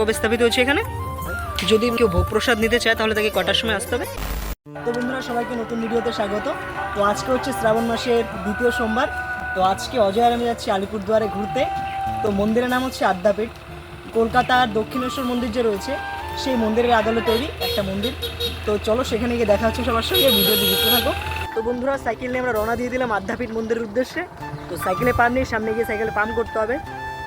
কবে স্থাপিত হয়েছে এখানে? যদি কেউ ভোগ প্রসাদ নিতে চায়, তাহলে তাকে কটার সময় আসতে হবে? তো বন্ধুরা, সবাইকে নতুন ভিডিওতে স্বাগত। তো আজকে হচ্ছে শ্রাবণ মাসের দ্বিতীয় সোমবার। তো আজকে অজয় আর আমি যাচ্ছি আলিপুরদুয়ারে ঘুরতে। তো মন্দিরের নাম হচ্ছে আদ্যাপীঠ। কলকাতার দক্ষিণেশ্বর মন্দির যে রয়েছে, সেই মন্দিরের আদলে তৈরি একটা মন্দির। তো চলো সেখানে গিয়ে দেখা হচ্ছে সবার সঙ্গে, ভিডিওতে যুক্ত থাকো। তো বন্ধুরা, সাইকেল নিয়ে আমরা রওনা দিয়ে দিলাম আদ্যাপীঠ মন্দিরের উদ্দেশ্যে। তো সাইকেলে পাম্প নেই সামনে গিয়ে সাইকেলে পাম্প করতে হবে।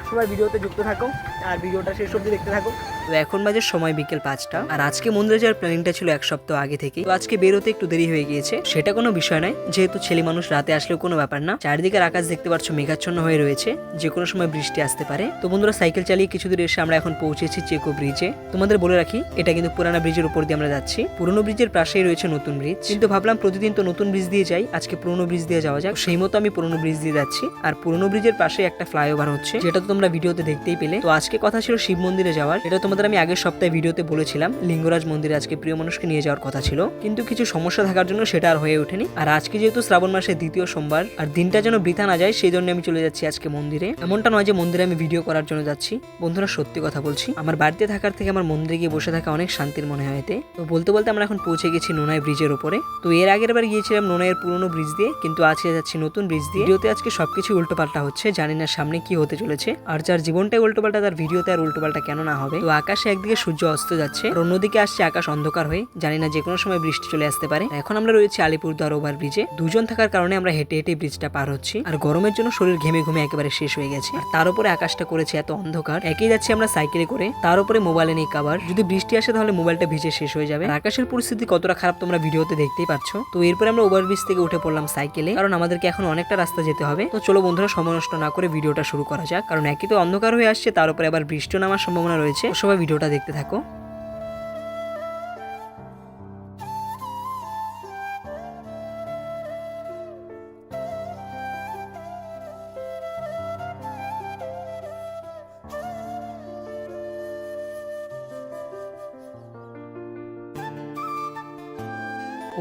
সবাই ভিডিওতে যুক্ত থাকো। আর ভিডিওটা শেষ অবধি দেখতে থাকো তো এখন বাজে সময় বিকেল পাঁচটা, আর আজকে মন্দিরে যাওয়ার প্ল্যানিংটা ছিল এক সপ্তাহ আগে থেকে তো আজকে বেরোতে একটু দেরি হয়ে গিয়েছে, সেটা কোনো বিষয় নয়। যেহেতু ছেলে মানুষ রাতে আসলেও কোনো ব্যাপার না চারিদিকের আকাশ দেখতে পাচ্ছ মেঘাচ্ছন্ন হয়ে রয়েছে, যে কোনো সময় বৃষ্টি আসতে পারে। তো বন্ধুরা সাইকেল চালিয়ে কিছু দূর এসে আমরা এখন পৌঁছেছি চেকো ব্রিজে তোমাদের বলে রাখি, এটা কিন্তু পুরানা ব্রিজের উপর দিয়ে আমরা যাচ্ছি। পুরনো ব্রিজের পাশেই রয়েছে নতুন ব্রিজ কিন্তু ভাবলাম প্রতিদিন তো নতুন ব্রিজ দিয়ে যাই, আজকে পুরনো ব্রিজ দিয়ে যাওয়া যাক। সেই মতো আমি পুরনো ব্রিজ দিয়ে যাচ্ছি। আর পুরনো ব্রিজের পাশে একটা ফ্লাইওভার হচ্ছে, যেটা তো তোমরা ভিডিওতে দেখতেই পেলে। তো আজকে কথা ছিল শিব মন্দিরে যাওয়ার। এটা তোমাদের আমি আগের সপ্তাহে ভিডিওতে বলেছিলাম। লিঙ্গরাজ মন্দিরে আজকে প্রিয় মানুষকে নিয়ে যাওয়ার কথা ছিল। কিন্তু কিছু সমস্যা থাকার জন্য সেটা আর হয়ে ওঠেনি। আর আজকে যেহেতু শ্রাবণ মাসের দ্বিতীয় সোমবার, আর দিনটা যেন বৃথা না যায়, সেই জন্য আমি চলে যাচ্ছি আজকে মন্দিরে। এমনটা নয় যে মন্দিরে আমি ভিডিও করার জন্য যাচ্ছি। বন্ধুরা, সত্যি কথা বলছি, আমার বাড়িতে থাকার থেকে আমার মন্দিরে গিয়ে বসে থাকা অনেক শান্তির মনে হয় এতে। তো বলতে বলতে আমরা এখন পৌঁছে গেছি নোনাই ব্রিজের উপরে তো এর আগের বার গিয়েছিলাম নোনাইয়ের পুরনো ব্রিজ দিয়ে, কিন্তু আজকে যাচ্ছি নতুন ব্রিজ দিয়ে। ভিডিওতে আজকে সবকিছু উল্টোপাল্টা হচ্ছে, জানি না সামনে কি হতে চলেছে। আর যার জীবনটাই উল্টোপাল্টা, তার ভিডিওতে আর উল্টোপাল্টা কেন না হবে? তো আকাশে একদিকে সূর্য অস্ত যাচ্ছে, আর অন্যদিকে আসছে আকাশ অন্ধকার হয়ে। জানি না যে কোনো সময় বৃষ্টি চলে আসতে পারে। এখন আমরা রয়েছি আলিপুরদুয়ার ওভার ব্রিজে। দুজন থাকার কারণে আমরা হেঁটে হেঁটে ব্রিজটা পার হচ্ছি। আর গরমের জন্য শরীর ঘেমে ঘুমে একেবারে শেষ হয়ে গেছে। আর তার উপরে আকাশটা করেছে এত অন্ধকার। একই যাচ্ছি আমরা সাইকেলে করে। তার উপরে মোবাইলে নেই কাবার যদি বৃষ্টি আসে তাহলে মোবাইলটা ভিজে শেষ হয়ে যাবে। আকাশের পরিস্থিতি কতটা খারাপ তোমরা ভিডিওতে দেখতেই পাচ্ছ তো এরপরে আমরা ওভার ব্রিজ থেকে উঠে পড়লাম সাইকেলে। কারণ আমাদেরকে এখন অনেকটা রাস্তা যেতে হবে। তো চলো বন্ধুরা, সময় নষ্ট না করে ভিডিওটা শুরু করা যাক। কারণ একই তো অন্ধকার হয়ে আসছে, তার উপরে আবার বৃষ্টিও নামার সম্ভাবনা রয়েছে। সবাই ভিডিওটা দেখতে থাকো।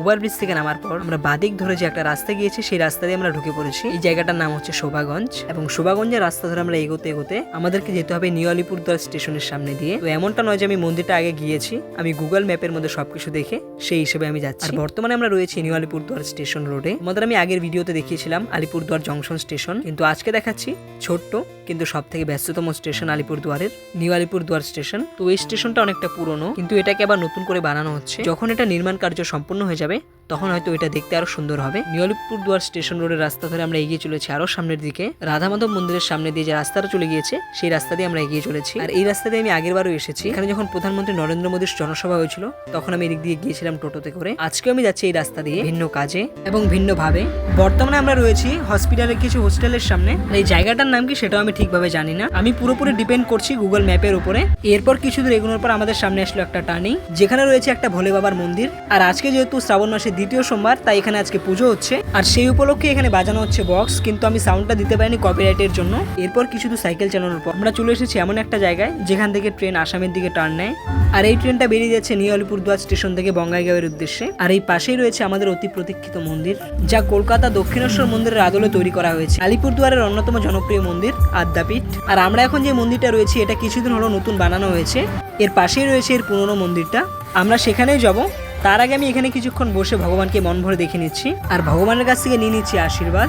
ওভারব্রিজ থেকে নামার পর আমরা বাদিক ধরে যে একটা রাস্তা গিয়েছি, সেই রাস্তা দিয়ে আমরা ঢুকে পড়েছি। এই জায়গাটার নাম হচ্ছে শোভাগঞ্জ এবং শোভাগঞ্জের রাস্তা ধরে আমরা এগোতে এগোতে আমাদেরকে যেতে হবে নিউ আলিপুরদুয়ার স্টেশনের সামনে দিয়ে। তো এমনটা নয় যে আমি মন্দিরটা আগে গিয়েছি, আমি গুগল ম্যাপের মধ্যে সবকিছু দেখে সেই হিসেবে আমি যাচ্ছি। আর বর্তমানে আমরা রয়েছি নিউ আলিপুরদুয়ার স্টেশন রোডে। আমাদের আমি আগের ভিডিওতে দেখিয়েছিলাম আলিপুরদুয়ার জংশন স্টেশন, কিন্তু আজকে দেখাচ্ছি ছোট্ট কিন্তু সব থেকে ব্যস্ততম স্টেশন আলিপুরদুয়ারের নিউ আলিপুরদুয়ার স্টেশন। তো এই স্টেশনটা অনেকটা পুরনো, কিন্তু এটাকে আবার নতুন করে বানানো হচ্ছে। যখন এটা নির্মাণ কার্য সম্পূর্ণ হয়ে যাবে 9 তখন হয়তো এটা দেখতে আরও সুন্দর হবে। নিউ আলিপুরদুয়ার স্টেশন রোডের রাস্তা ধরে আমরা এগিয়ে চলেছি আরও সামনের দিকে। রাধা মাধব মন্দিরের সামনে দিয়ে যে রাস্তাটা চলে গিয়েছে, সেই রাস্তা দিয়ে আমরা এগিয়ে চলেছি। আর এই রাস্তা দিয়ে আমি আগের বারও এসেছি। এখানে যখন প্রধানমন্ত্রী নরেন্দ্র মোদীর জনসভা হয়েছিল, তখন আমি এদিক দিয়ে গিয়েছিলাম টোটোতে করে। আজকে আমি যাচ্ছি এই রাস্তা দিয়ে ভিন্ন কাজে এবং ভিন্ন ভাবে বর্তমানে আমরা রয়েছি হসপিটালের কিছু হোস্টেলের সামনে। এই জায়গাটার নাম কি সেটাও আমি ঠিকভাবে জানি না। আমি পুরোপুরি ডিপেন্ড করছি গুগল ম্যাপের উপরে। এরপর কিছু দূর এগোনোর পর আমাদের সামনে আসলো একটা টার্নিং, যেখানে রয়েছে একটা ভোলে বাবার মন্দির। আর আজকে যেহেতু শ্রাবণ মাসের দ্বিতীয় সোমবার, তাই এখানে আজকে পুজো হচ্ছে। আর সেই উপলক্ষে এখানে বাজানো হচ্ছে বক্স কিন্তু আমি সাউন্ডটা দিতে পারিনি কপিরাইটের জন্য। এরপর কিছু সাইকেল চালানোর পর আমরা চলে এসেছি এমন একটা জায়গায়, যেখান থেকে ট্রেন আসামের দিকে টার্ন নেয়। আর এই ট্রেনটা বেরিয়ে যাচ্ছে নিউ আলিপুরদুয়ার স্টেশন থেকে বঙ্গাইগাঁওয়ের উদ্দেশ্যে। আর এই পাশেই রয়েছে আমাদের অতি প্রতীক্ষিত মন্দির, যা কলকাতা দক্ষিণেশ্বর মন্দিরের আদলে তৈরি করা হয়েছে। আলিপুরদুয়ারের অন্যতম জনপ্রিয় মন্দির, আদ্যাপীঠ। আর আমরা এখন যে মন্দিরটা রয়েছে, এটা কিছুদিন হলো নতুন বানানো হয়েছে। এর পাশেই রয়েছে এর পুরনো মন্দিরটা। আমরা সেখানেই যাব। তার আগে আমি এখানে কিছুক্ষণ বসে ভগবানকে মন ভরে দেখে নিচ্ছি। আর ভগবানের কাছ থেকে নিয়ে নিচ্ছি আশীর্বাদ।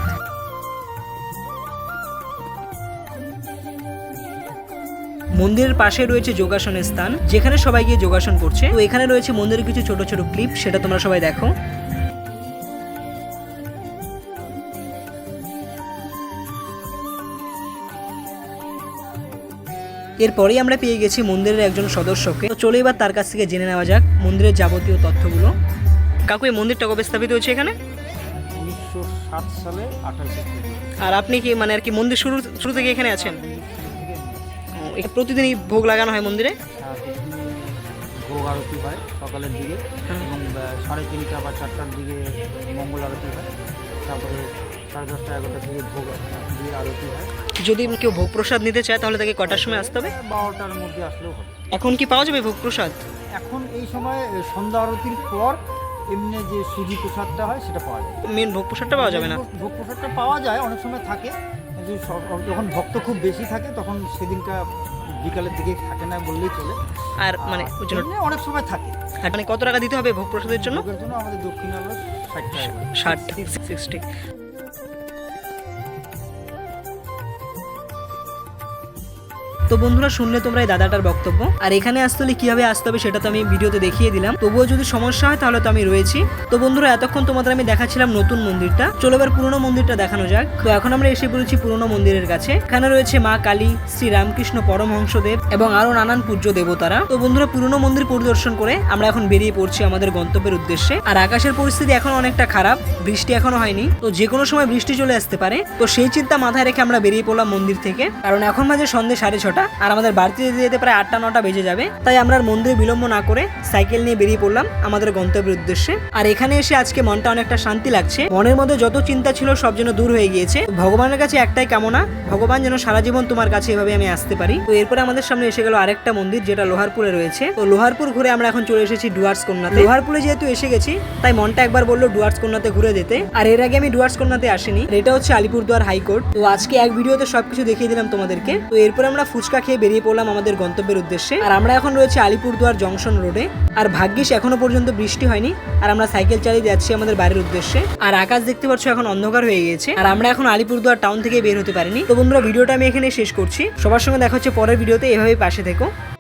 মন্দিরের পাশে রয়েছে যোগাসনের স্থান, যেখানে সবাই গিয়ে যোগাসন করছে। তো এখানে রয়েছে মন্দিরের কিছু ছোট ছোট ক্লিপ, সেটা তোমরা সবাই দেখো। এরপরেই আমরা পেয়ে গেছি মন্দিরের একজন সদস্যকে। তো চলো এবার তার কাছ থেকে জেনে নেওয়া যাক মন্দিরের যাবতীয় তথ্যগুলো। কাকু এই মন্দিরটা কবে স্থাপিত হয়েছে এখানে? উনিশশো সাত সালে আঠাশে আর আপনি কি মানে আর কি মন্দির শুরু শুরু থেকে এখানে আছেন? এটা প্রতিদিনই ভোগ লাগানো হয় মন্দিরে? ভোগ আরতি হয় সকালের দিকে হ্যাঁ। এবং সাড়ে তিনটা বা চারটার দিকে মঙ্গল আরতি হয়। তারপরে সাড়ে দশটা এগারোটার দিকে ভোগ দিয়ে আরতি হয়। যদি কেউ ভোগ প্রসাদ নিতে চায় তাহলে তাকে কটার সময় আসতে হবে? বারোটার মধ্যে আসলেও হবে। এখন কি পাওয়া যাবে ভোগ প্রসাদ? এখন এই সময় সন্ধ্যা আরতির পর এমনি যে সুজি প্রসাদটা হয় সেটা পাওয়া যায় মেন ভোগ প্রসাদটা পাওয়া যাবে না? ভোগ- প্রসাদটা পাওয়া যায় অনেক সময় থাকে। যখন ভক্ত খুব বেশি থাকে তখন সেদিনটা বিকালের দিকে থাকে না বললেই চলে। আর মানে ওই জন্য অনেক সময় থাকে। আর মানে কত টাকা দিতে হবে ভোগ প্রসাদের জন্য? জন্য আমাদের দক্ষিণ ষাট ষাট সিক্সটি তো বন্ধুরা, শুনলে তোমরা এই দাদাটার বক্তব্য। আর এখানে আসতে হলে কীভাবে আসতে হবে সেটা তো আমি ভিডিওতে দেখিয়ে দিলাম। তবুও যদি সমস্যা হয় তাহলে তো আমি রয়েছি। তো বন্ধুরা, এতক্ষণ তোমাদের আমি দেখাচ্ছিলাম নতুন মন্দিরটা। চলো এবার পুরনো মন্দিরটা দেখানো যাক। তো এখন আমরা এসে পড়েছি পুরনো মন্দিরের কাছে। এখানে রয়েছে মা কালী, শ্রী রামকৃষ্ণ পরমহংসদেব এবং আরও নানান পূজ্য দেবতারা। তো বন্ধুরা, পুরনো মন্দির পরিদর্শন করে আমরা এখন বেরিয়ে পড়ছি আমাদের গন্তব্যের উদ্দেশ্যে। আর আকাশের পরিস্থিতি এখন অনেকটা খারাপ, বৃষ্টি এখনও হয়নি। তো যে কোনো সময় বৃষ্টি চলে আসতে পারে। তো সেই চিন্তা মাথায় রেখে আমরা বেরিয়ে পড়লাম মন্দির থেকে। কারণ এখন মাঝে সন্ধ্যে সাড়ে ছটা। আর আমাদের বাড়িতে যেতে যেতে প্রায় আটটা, নটা বেজে যাবে। তাই আমরা মন্দিরে বিলম্ব না করে সাইকেল নিয়ে বেরিয়ে পড়লাম আমাদের গন্তব্যের উদ্দেশ্যে। আর এখানে এসে আজকে মনটা অনেকটা শান্তি লাগছে। মনের মধ্যে যত চিন্তা ছিল সব যেন দূর হয়ে গিয়েছে। ভগবানের কাছে একটাই কামনা, ভগবান যেন সারা জীবন তোমার কাছে এভাবে আমি আসতে পারি। তো এরপরে আমাদের সামনে এসে গেল আরেকটা মন্দির, যেটা লোহারপুরে রয়েছে। তো লোহারপুর ঘুরে আমরা এখন চলে এসেছি ডুয়ার্স কন্যাতে। লোহারপুরে যেহেতু এসে গেছি, তাই মনটা একবার বলল ডুয়ার্স কন্যাতে ঘুরে যেতে। আর এর আগে আমি ডুয়ার্স কন্যাতে আসিনি এটা হচ্ছে আলিপুরদুয়ার হাইকোর্ট। তো আজকে এক ভিডিওতে সবকিছু দেখিয়ে দিলাম তোমাদেরকে। তো এরপরে আমরা ফুচকা খেয়ে বেরিয়ে পড়লাম আমাদের গন্তব্যের উদ্দেশ্যে। আর আমরা এখন রয়েছে আলিপুরদুয়ার জংশন রোডে। আর ভাগ্যিস এখনও পর্যন্ত বৃষ্টি হয়নি। আর আমরা সাইকেল চালিয়ে যাচ্ছি আমাদের বাড়ির উদ্দেশ্যে। আর আকাশ দেখতে পাচ্ছ এখন অন্ধকার হয়ে গেছে আর আমরা এখন আলিপুরদুয়ার টাউন থেকে বের হতে পারিনি। তো বন্ধুরা, ভিডিওটা আমি এখানে শেষ করছি। সবার সঙ্গে দেখা হচ্ছে পরের ভিডিওতে। এভাবেই পাশে থেকো।